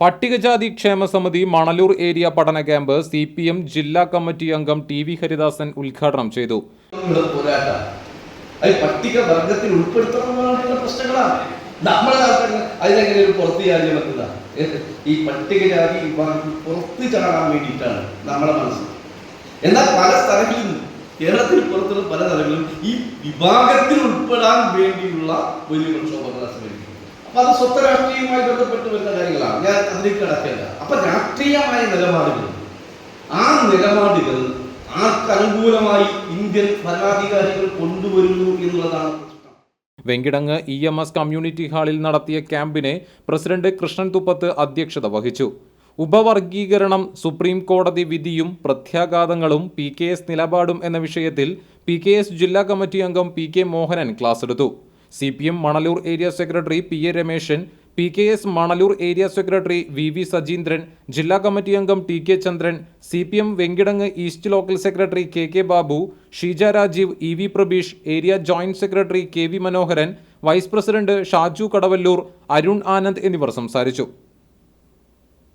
പട്ടികജാതി ക്ഷേമ സമിതി മണലൂർ ഏരിയ പഠന ക്യാമ്പ് സി പി എം ജില്ലാ കമ്മിറ്റി അംഗം ടി വി ഹരിദാസൻ ഉദ്ഘാടനം ചെയ്തു. ഒരു ഈ പട്ടികജാതി പുറത്ത് ചാടാൻ വേണ്ടിയിട്ടാണ് നമ്മുടെ മനസ്സ്. എന്നാൽ പല സ്ഥലങ്ങളിലും കേരളത്തിൽ പുറത്തുള്ള പല സ്ഥലങ്ങളിലും ഈ വിഭാഗത്തിൽ ഉൾപ്പെടാൻ വേണ്ടിയുള്ള വലിയ പ്രക്ഷോഭങ്ങളെ ശ്രമിക്കും അപ്പൊ അത് സ്വത്ത് രാഷ്ട്രീയവുമായി ബന്ധപ്പെട്ട് വരുന്ന കാര്യങ്ങളാണ്. ഞാൻ അതിലേക്ക് കടക്കില്ല അപ്പൊ രാഷ്ട്രീയമായ നിലപാടുകൾ. ആ നിലപാടുകൾ ആർക്കനുകൂലമായി ഇന്ത്യൻ ഭരണാധികാരികൾ കൊണ്ടുവരുന്നു എന്നുള്ളതാണ് Venkitangu E M S community ഹാളിൽ നടത്തിയ ക്യാമ്പിനെ പ്രസിഡന്റ് കൃഷ്ണൻ തുപ്പത്ത് അധ്യക്ഷത വഹിച്ചു. ഉപവർഗീകരണം സുപ്രീം കോടതി വിധിയും പ്രത്യാഘാതങ്ങളും പി കെ എസ് നിലപാടും എന്ന വിഷയത്തിൽ പി കെ എസ് ജില്ലാ കമ്മിറ്റി അംഗം പി കെ മോഹനൻ ക്ലാസ് എടുത്തു. C P M Manalur area secretary P A Rameshan P K S Manalur area secretary V V Sajeendran ജില്ലാ കമ്മിറ്റി അംഗം T K Chandran C P M Venkitangu east local secretary K K Babu Sheeja Rajeev E V Prabeesh area joint secretary K V Manoharan vice president Shaju Kadavallur Arun Anand എന്നിവർ സംസാരിച്ചു.